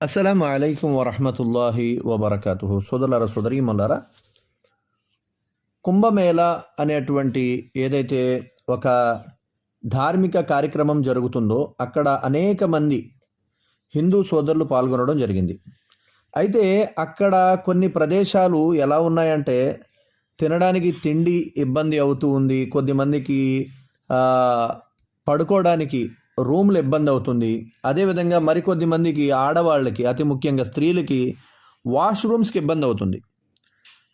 అస్సలం అయికం వరహమతుల్లాహి వబర్కతు సోదరుల సోదరీమల్లారా కుంభమేళ అనేటువంటి ఏదైతే ఒక ధార్మిక కార్యక్రమం జరుగుతుందో అక్కడ అనేక మంది హిందూ సోదరులు పాల్గొనడం జరిగింది. అయితే అక్కడ కొన్ని ప్రదేశాలు ఎలా ఉన్నాయంటే తినడానికి తిండి ఇబ్బంది అవుతూ ఉంది కొద్దిమందికి పడుకోవడానికి రూమ్లు ఇబ్బంది అవుతుంది. అదేవిధంగా మరికొద్ది మందికి ఆడవాళ్ళకి అతి ముఖ్యంగా స్త్రీలకి వాష్రూమ్స్కి ఇబ్బంది అవుతుంది.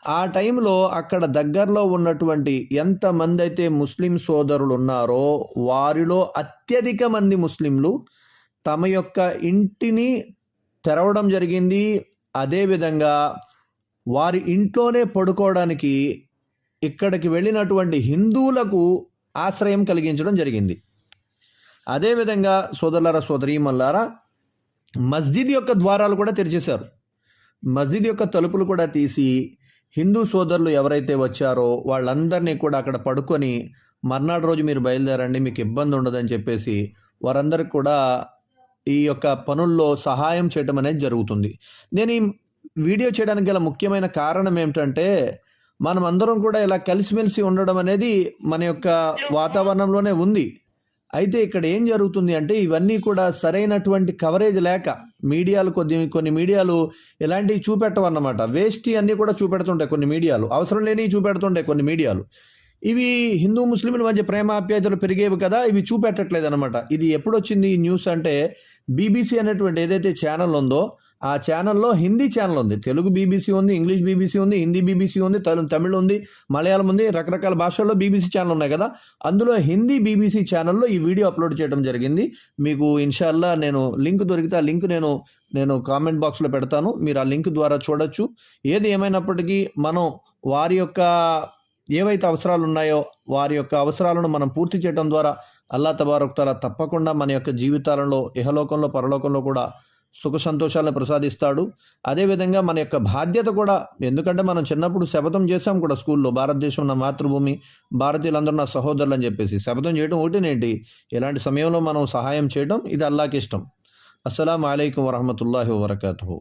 ఆ టైంలో అక్కడ దగ్గరలో ఉన్నటువంటి ఎంతమంది అయితే ముస్లిం సోదరులు ఉన్నారో వారిలో అత్యధిక మంది ముస్లింలు తమ యొక్క ఇంటిని తెరవడం జరిగింది. అదేవిధంగా వారి ఇంట్లోనే పడుకోవడానికి ఇక్కడికి వెళ్ళినటువంటి హిందువులకు ఆశ్రయం కలిగించడం జరిగింది. అదేవిధంగా సోదరులారా సోదరీమల్లారా మస్జిద్ యొక్క ద్వారాలు కూడా తెరిచేశారు. మస్జిద్ యొక్క తలుపులు కూడా తీసి హిందూ సోదరులు ఎవరైతే వచ్చారో వాళ్ళందరినీ కూడా అక్కడ పడుకొని మర్నాడు రోజు మీరు బయలుదేరండి మీకు ఇబ్బంది ఉండదని చెప్పేసి వారందరికి కూడా ఈ యొక్క పనుల్లో సహాయం చేయడం అనేది జరుగుతుంది. నేను ఈ వీడియో చేయడానికి గల ముఖ్యమైన కారణం ఏమిటంటే మనం అందరం కూడా ఇలా కలిసిమెలిసి ఉండడం అనేది మన యొక్క వాతావరణంలోనే ఉంది. అయితే ఇక్కడ ఏం జరుగుతుంది అంటే ఇవన్నీ కూడా సరైనటువంటి కవరేజ్ లేక మీడియాలు కొద్ది కొన్ని మీడియాలు ఇలాంటివి చూపెట్టవన్నమాట వేస్ట్ అన్నీ కూడా చూపెడుతుంటాయి కొన్ని మీడియాలు. అవసరం లేనివి చూపెడుతుంటాయి కొన్ని మీడియాలు. ఇవి హిందూ ముస్లింల మధ్య ప్రేమాప్యాయతలు పెరిగేవి కదా ఇవి చూపెట్టట్లేదు అనమాట ఇది ఎప్పుడొచ్చింది ఈ న్యూస్ అంటే బీబీసీ అనేటువంటి ఏదైతే ఛానల్ ఉందో ఆ ఛానల్లో హిందీ ఛానల్ ఉంది. తెలుగు బీబీసీ ఉంది ఇంగ్లీష్ బీబీసీ ఉంది హిందీ బీబీసీ ఉంది తమిళ తమిళ్ ఉంది మలయాళం ఉంది రకరకాల భాషల్లో బీబీసీ ఛానల్ ఉన్నాయి కదా. అందులో హిందీ బీబీసీ ఛానల్లో ఈ వీడియో అప్లోడ్ చేయడం జరిగింది. మీకు ఇన్షాల్లా నేను లింక్ దొరికితే ఆ లింక్ నేను నేను కామెంట్ బాక్స్లో పెడతాను. మీరు ఆ లింక్ ద్వారా చూడొచ్చు. ఏది ఏమైనప్పటికీ మనం వారి యొక్క ఏవైతే అవసరాలు ఉన్నాయో వారి యొక్క అవసరాలను మనం పూర్తి చేయడం ద్వారా అల్లా తబారక్తాల తప్పకుండా మన యొక్క జీవితాలలో ఇహలోకంలో పరలోకంలో కూడా సుఖ సంతోషాలను ప్రసాదిస్తాడు. అదేవిధంగా మన యొక్క బాధ్యత కూడా ఎందుకంటే మనం చిన్నప్పుడు శపథం చేసాం కూడా స్కూల్లో భారతదేశం నా మాతృభూమి భారతీయులందరూ నా సహోదరులు అని చెప్పేసి. శపథం చేయడం ఒకటినేంటి? ఇలాంటి సమయంలో మనం సహాయం చేయడం ఇది అల్లాకి ఇష్టం. అస్సలం అయికం వరహమతుల్లాహి వబర్కాతు